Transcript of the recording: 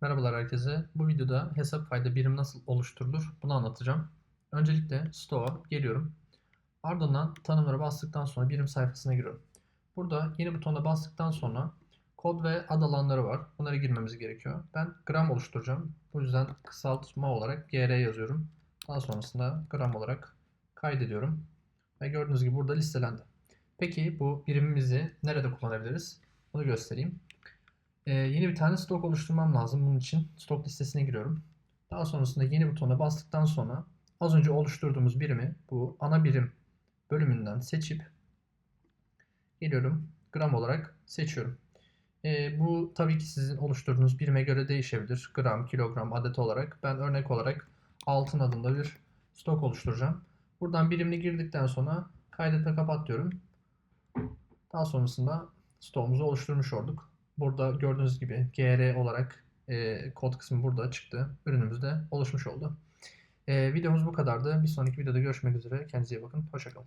Merhabalar herkese. Bu videoda hesap fayda birim nasıl oluşturulur bunu anlatacağım. Öncelikle Store'a geliyorum. Ardından tanımlara bastıktan sonra birim sayfasına giriyorum. Burada yeni butona bastıktan sonra kod ve ad alanları var. Bunları girmemiz gerekiyor. Ben gram oluşturacağım. Bu yüzden kısaltma olarak gr yazıyorum. Daha sonrasında gram olarak kaydediyorum. Ve gördüğünüz gibi burada listelendi. Peki bu birimimizi nerede kullanabiliriz? Bunu göstereyim. Ee, yeni bir tane stok oluşturmam lazım. Bunun için stok listesine giriyorum. Daha sonrasında yeni butona bastıktan sonra az önce oluşturduğumuz birimi bu ana birim bölümünden seçip geliyorum. Gram olarak seçiyorum. Ee, bu tabii ki sizin oluşturduğunuz birime göre değişebilir. Gram, kilogram, adet olarak. Ben örnek olarak altın adında bir stok oluşturacağım. Buradan birimini girdikten sonra kaydet ve kapat diyorum. Daha sonrasında stoğumuzu oluşturmuş olduk. Burada gördüğünüz gibi GR olarak e, kod kısmı burada çıktı. Ürünümüz de oluşmuş oldu. E, videomuz bu kadardı. Bir sonraki videoda görüşmek üzere. Kendinize iyi bakın. Hoşçakalın.